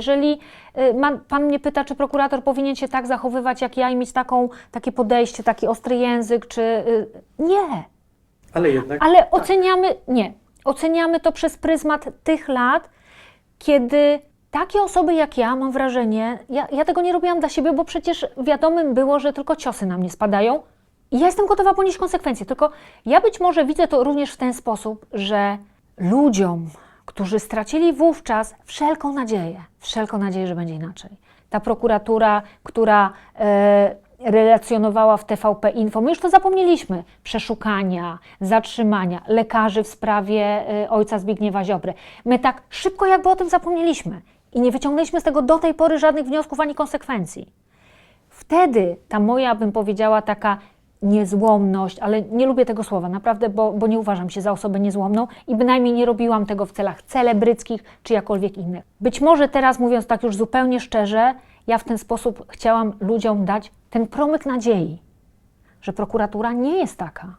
Jeżeli y, pan mnie pyta, czy prokurator powinien się tak zachowywać jak ja i mieć taką, takie podejście, taki ostry język, czy y, nie. Ale jednak Ale oceniamy, nie, oceniamy to przez pryzmat tych lat, kiedy takie osoby jak ja, mam wrażenie, ja, ja tego nie robiłam dla siebie, bo przecież wiadomym było, że tylko ciosy na mnie spadają. I ja jestem gotowa ponieść konsekwencje. Tylko ja być może widzę to również w ten sposób, że ludziom, którzy stracili wówczas wszelką nadzieję, wszelką nadzieję, że będzie inaczej. Ta prokuratura, która e, relacjonowała w TVP Info, my już to zapomnieliśmy, przeszukania, zatrzymania lekarzy w sprawie e, ojca Zbigniewa Ziobry. My tak szybko jakby o tym zapomnieliśmy i nie wyciągnęliśmy z tego do tej pory żadnych wniosków ani konsekwencji. Wtedy ta moja, bym powiedziała, taka niezłomność, ale nie lubię tego słowa, naprawdę, bo, bo nie uważam się za osobę niezłomną i bynajmniej nie robiłam tego w celach celebryckich czy jakkolwiek innych. Być może teraz, mówiąc tak już zupełnie szczerze, ja w ten sposób chciałam ludziom dać ten promyk nadziei, że prokuratura nie jest taka,